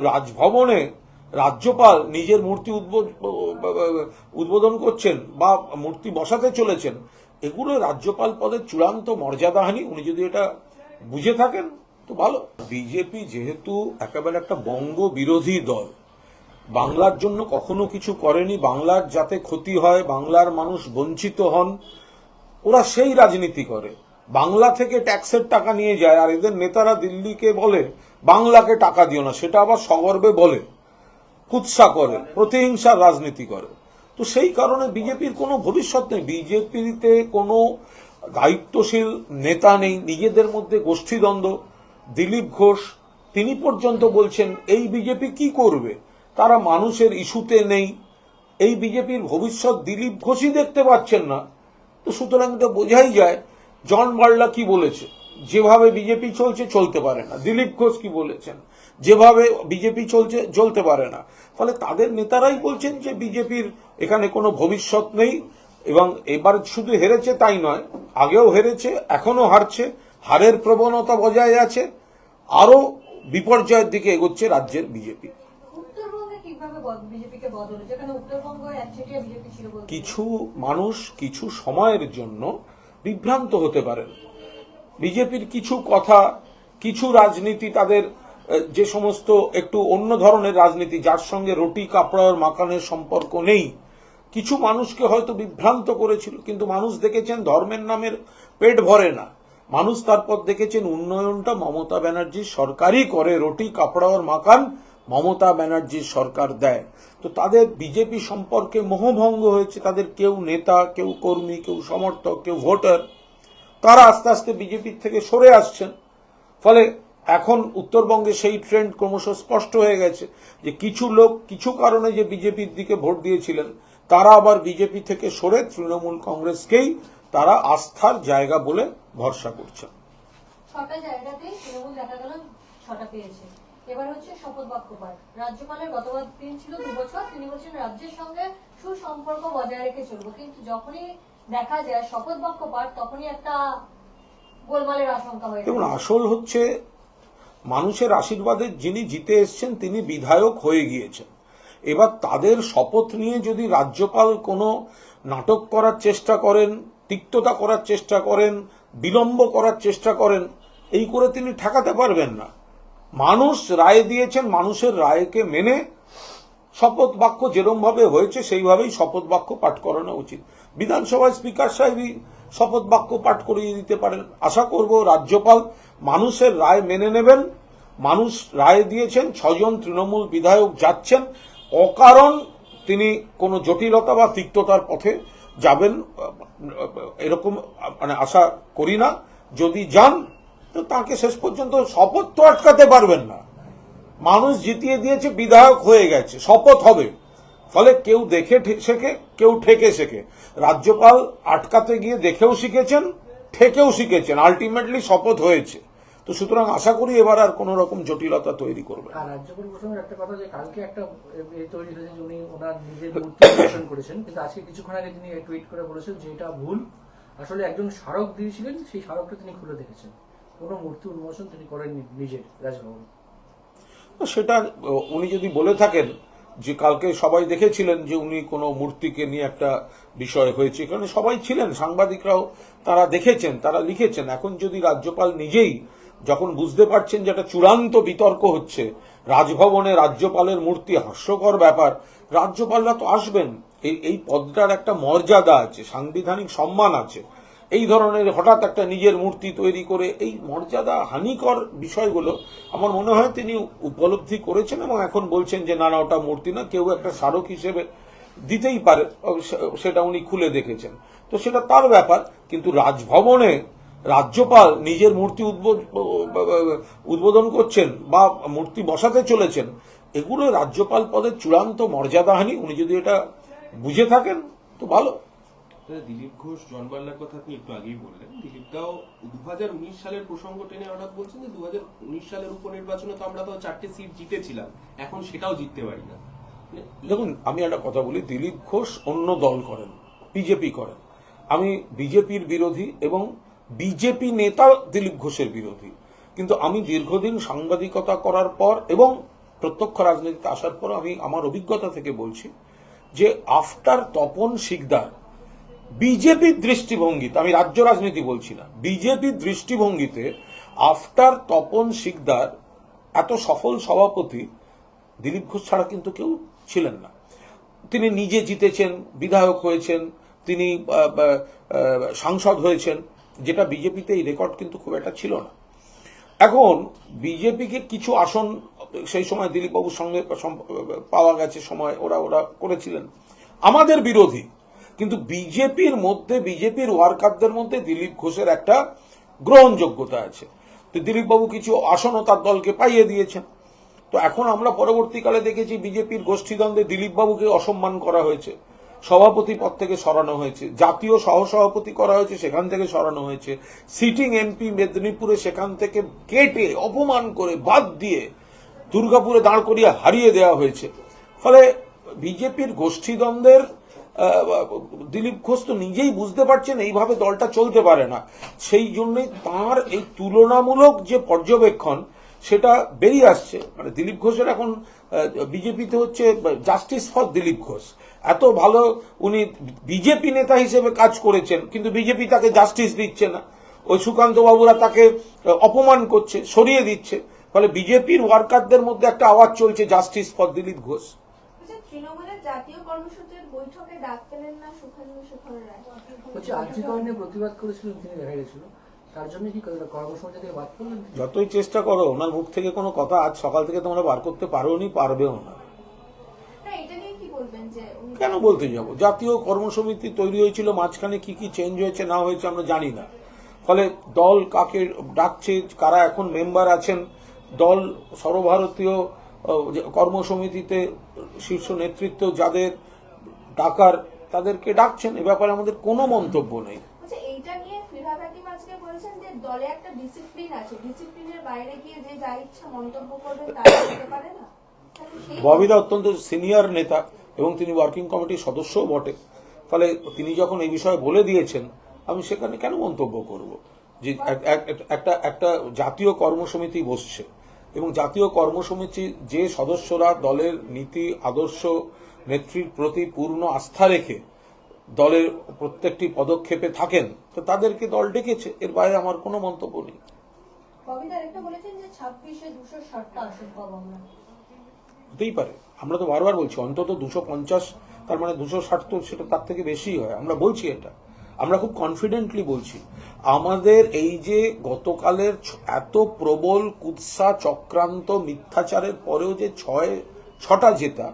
রাজভবনে রাজ্যপাল নিজের মূর্তি উদ্বোধ- উদ্বোধন করছেন বা মূর্তি বসাতে চলেছেন, এগুলো রাজ্যপাল পদের চূড়ান্ত মর্যাদাহানি উনি যদি এটা বুঝে থাকেন, তো ভালো। বিজেপি যেহেতু একেবারে একটা বঙ্গ বিরোধী দল, বাংলার জন্য কখনো কিছু করেনি। বাংলার যাতে ক্ষতি হয়, বাংলার মানুষ বঞ্চিত হন, ওরা সেই রাজনীতি করে। বাংলা থেকে ট্যাক্সের টাকা নিয়ে যায়, আর এদের নেতারা দিল্লিকে বলে বাংলাকে টাকা দিও না, সেটা আবার সগর্বে বলে, কুৎসা করে, প্রতিহিংসার রাজনীতি করে। তো সেই কারণে বিজেপির কোনো ভবিষ্যৎ নেই। বিজেপিতে কোনো দায়িত্বশীল নেতা নেই। নিজেদের মধ্যে গোষ্ঠীদ্বন্দ্ব, দিলীপ ঘোষ, তিনি পর্যন্ত বলছেন, এই বিজেপি কি করবে? তারা মানুষের ইস্যুতে নেই। এই বিজেপির ভবিষ্যৎ দিলীপ ঘোষই দেখতে পাচ্ছেন না। তো সুতরাং এটা বোঝাই যায়, জন বার্লা কি বলেছে? যেভাবে বিজেপি চলছে চলতে পারে না। দিলীপ ঘোষ কি বলেছেন? যেভাবে বিজেপি চলছে চলতে পারে না। ফলে তাদের নেতারাই বলছেন যে বিজেপির এখানে কোনো ভবিষ্যৎ নেই এবং এবার শুধু হেরেছে তাই নয় আগেও হেরেছে এখনও হারছে হারের প্রবণতা বজায় আছে আরও বিপর্যয়ের দিকে এগোচ্ছে রাজ্যের বিজেপি। কিছু মানুষ কিছু সময়ের জন্য বিভ্রান্ত হতে পারেন। বিজেপির কিছু কথা, কিছু রাজনীতি তাদের যে সমস্ত একটু অন্য ধরনের রাজনীতি, যার সঙ্গে রুটি কাপড়ার মাকানের সম্পর্ক নেই। কিছু মানুষকে হয়তো বিভ্রান্ত করেছিল, কিন্তু মানুষ দেখেছেন ধর্মের নামের পেট ভরে না। মানুষ তারপর দেখেছেন উন্নয়নটা মমতা ব্যানার্জির সরকারই করে, রুটি কাপড়ার মাকান মমতা ব্যানার্জির সরকার দেয়। তো তাদের বিজেপি সম্পর্কে মোহভঙ্গ হয়েছে, তাদের কেউ নেতা, কেউ কর্মী, কেউ সমর্থক, কেউ ভোটার। তারা আস্তে আস্তে বিজেপির থেকে সরে আসছেন। ফলে এখন উত্তরবঙ্গে সেই ট্রেন্ড ক্রমশ স্পষ্ট হয়ে গেছে যে কিছু লোক কিছু কারণে যে বিজেপির দিকে ভোট দিয়েছিলেন, তারা আবার বিজেপি থেকে সরে তৃণমূল কংগ্রেসকেই তারা আস্থার জায়গা বলে ভরসা করছেন। এবার হচ্ছে শপথ বাক্য পাঠ রাজ্যপালের গতবার দিন ছিল দু বছর তিনি বলছেন, রাজ্যের সঙ্গে সুসম্পর্ক বজায় রেখে চলবো। কিন্তু যখনই দেখা যায় শপথ বাক্য পাঠ তখনই একটা গোলমালের আশঙ্কা হয়ে দেখুন, আসল হচ্ছে মানুষের আশীর্বাদে যিনি জিতে এসছেন, তিনি বিধায়ক হয়ে গিয়েছেন। এবার তাদের শপথ নিয়ে যদি রাজ্যপাল কোনো নাটক করার চেষ্টা করেন, তিক্ততা করার চেষ্টা করেন, বিলম্ব করার চেষ্টা করেন, এই করে তিনি ঠেকাতে পারবেন না। মানুষ রায় দিয়েছেন, মানুষের রায়কে মেনে শপথ বাক্য যেরম ভাবে হয়েছে, সেইভাবেই শপথ বাক্য পাঠ করানো উচিত। বিধানসভায় স্পিকার সাহেবই শপথ বাক্য পাঠ করিয়ে দিতে পারেন। আশা করব রাজ্যপাল মানুষের রায় মেনে নেবেন। মানুষ রায় দিয়েছেন ছজন তৃণমূল বিধায়ক যাচ্ছেন। অকারণ তিনি কোনো জটিলতা বা তিক্ততার পথে যাবেন, এরকম মানে আশা করি না। যদি যান, তো তাকে শেষ পর্যন্ত শপথ তো আটকাতে পারবেন না। মানুষ জিতিয়ে দিয়েছে, বিধায়ক হয়ে গেছে, শপথ হবে। ফলে কেউ দেখে শেখে কেউ ঠেকে শেখে। রাজ্যপাল আটকাতে গিয়ে দেখেও শিখেছেন ঠেকেও শিখেছেন আলটিমেটলি শপথ হয়েছে। তো সুতরাং আশা করি এবার আর কোন রকম জটিলতা তৈরি করবে আর রাজ্যপাল প্রসঙ্গে একটা কথা যে কালকে একটা এ তৈরি হয়েছে যে উনি ওনার নিজের মূর্তি উন্মোচন করেছেন কিন্তু আজকে কিছুক্ষণ তিনি টুইট করে বলেছেন যে এটা ভুল। আসলে একজন স্মারক দিয়েছিলেন সেই স্মারকটা তিনি খুলে দেখেছেন। কোনো মূর্তি উন্মোচন তিনি করেননি নিজের রাজভবন। সেটা উনি যদি বলে থাকেন যে কালকে সবাই দেখেছিলেন যে উনি কোনো মূর্তিকে নিয়ে একটা বিষয় হয়েছে। এখানে সবাই ছিলেন, সাংবাদিকরাও তারা দেখেছেন, তারা লিখেছেন। এখন যদি রাজ্যপাল নিজেই যখন বুঝতে পারছেন যে একটা চূড়ান্ত বিতর্ক হচ্ছে, রাজভবনে রাজ্যপালের মূর্তি হাস্যকর ব্যাপার, রাজ্যপালরা তো আসবেন। এই এই পদটার একটা মর্যাদা আছে, সাংবিধানিক সম্মান আছে। এই ধরনের হঠাৎ একটা নিজের মূর্তি তৈরি করে এই মর্যাদা হানিকর বিষয়গুলো আমার মনে হয় তিনি উপলব্ধি করেছেন এবং এখন বলছেন যে, না না, ওটা মূর্তি না, কেউ একটা স্মারক হিসেবে দিতেই পারে। সেটা উনি খুলে দেখেছেন। তো সেটা তার ব্যাপার, কিন্তু রাজভবনে রাজ্যপাল নিজের মূর্তি উদ্বোধ- উদ্বোধন করছেন বা মূর্তি বসাতে চলেছেন, এগুলো রাজ্যপাল পদের চূড়ান্ত মর্যাদাহানি। উনি যদি এটা বুঝে থাকেন, তো ভালো। দিলীপ ঘোষ জনবাল্লার কথা আপনি একটু আগেই বললেন। দিলীপদাও দু হাজার উনিশ সালের প্রসঙ্গ টেনে হঠাৎ বলছেন যে দু হাজার উনিশ সালের উপনির্বাচনে তো আমরা তো চারটে সিট জিতেছিলাম, এখন সেটাও জিততে পারি না। মানে দেখুন, আমি একটা কথা বলি, দিলীপ ঘোষ অন্য দল করেন, বিজেপি করেন। আমি বিজেপির বিরোধী এবং বিজেপি নেতা দিলীপ ঘোষের বিরোধী। কিন্তু আমি দীর্ঘদিন সাংবাদিকতা করার পর এবং প্রত্যক্ষ রাজনীতিতে আসার পর আমি আমার অভিজ্ঞতা থেকে বলছি যে আফটার তপন শিকদার বিজেপির দৃষ্টিভঙ্গিতে, আমি রাজ্য রাজনীতি বলছি না, বিজেপির দৃষ্টিভঙ্গিতে আফটার তপন শিকদার এত সফল সভাপতি দিলীপ ঘোষ ছাড়া কিন্তু কেউ ছিলেন না। তিনি নিজে জিতেছেন, বিধায়ক হয়েছেন, তিনি সাংসদ হয়েছেন, যেটা বিজেপিতে এই রেকর্ড কিন্তু খুব একটা ছিল না। এখন বিজেপিকে কিছু আসন সেই সময় দিলীপবাবুর সঙ্গে পাওয়া গেছে সময়, ওরা ওরা করেছিলেন। আমাদের বিরোধী কিন্তু বিজেপির মধ্যে, বিজেপির ওয়ার্কারদের মধ্যে দিলীপ ঘোষের একটা গ্রহণযোগ্যতা আছে। তো দিলীপবাবু কিছু আসনও তার দলকে পাইয়ে দিয়েছেন। তো এখন আমরা পরবর্তীকালে দেখেছি বিজেপির গোষ্ঠীদ্বন্দ্বে দিলীপবাবুকে অসম্মান করা হয়েছে। সভাপতি পদ থেকে সরানো হয়েছে। জাতীয় সহসভাপতি করা হয়েছে, সেখান থেকে সরানো হয়েছে। সিটিং এমপি মেদিনীপুরে সেখান থেকে কেটে, অপমান করে, বাদ দিয়ে দুর্গাপুরে দাঁড় করিয়ে হারিয়ে দেওয়া হয়েছে। ফলে বিজেপির গোষ্ঠীদ্বন্দ্বের দিলীপ ঘোষ তো নিজেই বুঝতে পারছেন এইভাবে দলটা চলতে পারে না। সেই জন্যই তার এই তুলনামূলক যে পর্যবেক্ষণ, সেটা বেরিয়ে আসছে। মানে দিলীপ ঘোষের এখন বিজেপিতে হচ্ছে জাস্টিস ফর দিলীপ ঘোষ। এত ভালো উনি বিজেপি নেতা হিসেবে কাজ করেছেন, কিন্তু বিজেপি তাকে জাস্টিস দিচ্ছে না। ওই সুকান্ত বাবুরা তাকে অপমান করছে, সরিয়ে দিচ্ছে। ফলে বিজেপির ওয়ার্কারদের মধ্যে একটা আওয়াজ চলছে জাস্টিস ফর দিলীপ ঘোষ। তৃণমূলের জাতীয় কর্মসূচির বৈঠকে ডাক পেলেন না সুখেন্দু শেখর রায় আর্যিকর নিয়ে প্রতিবাদ করেছিলেন তিনি দেখা গেছিল। তার জন্য কি কর্মসূচি থেকে বাদ করলেন যতই চেষ্টা করো ওনার মুখ থেকে কোনো কথা আজ সকাল থেকে তোমরা বার করতে পারো নি পারবেও না। না এটা নিয়ে কি বলবেন যে উনি কেন বলতে যাব? জাতীয় কর্মসমিতি তৈরি হয়েছিল মাঝখানে কি কি চেঞ্জ হয়েছে না হয়েছে আমরা জানি না। ফলে দল কাকে ডাকছে কারা এখন মেম্বার আছেন দল সর্বভারতীয় কর্মসমিতিতে শীর্ষ নেতৃত্ব যাদের ডাকার তাদেরকে ডাকছেন এ ব্যাপারে আমাদের কোনো মন্তব্য নেই। আচ্ছা এইটা নিয়ে ফিরহাদ হাকিম আজকে বলেছেন যে দলে একটা ডিসিপ্লিন আছে। ডিসিপ্লিনের বাইরে গিয়ে যে যা ইচ্ছা মন্তব্য করবে তা করতে পারে না? ববিদা অত্যন্ত সিনিয়র নেতা এবং তিনি ওয়ার্কিং কমিটির সদস্যও বটে। ফলে তিনি যখন এই বিষয়ে বলে দিয়েছেন আমি সেখানে কেন মন্তব্য করব? যে এক- এক- এক- একটা একটা জাতীয় কর্মসমিতি বসছে। এবং জাতীয় কর্মসমিতি যে সদস্যরা দলের নীতি আদর্শ নেত্রীর প্রতি পূর্ণ আস্থা রেখে দলের প্রত্যেকটি পদক্ষেপে থাকেন তো তাদেরকে দল ডেকেছে। এর বাইরে আমার কোনো মন্তব্য নেই। হতেই পারে। আমরা তো বারবার বলছি অন্তত দুশো পঞ্চাশ তার মানে দুশো ষাট তো সেটা তার থেকে বেশি হয়। আমরা বলছি এটা। আমরা খুব কনফিডেন্টলি বলছি। আমাদের এই যে গতকালের এত প্রবল কুৎসা চক্রান্ত মিথ্যাচারের পরেও যে ছয় ছটা জেতা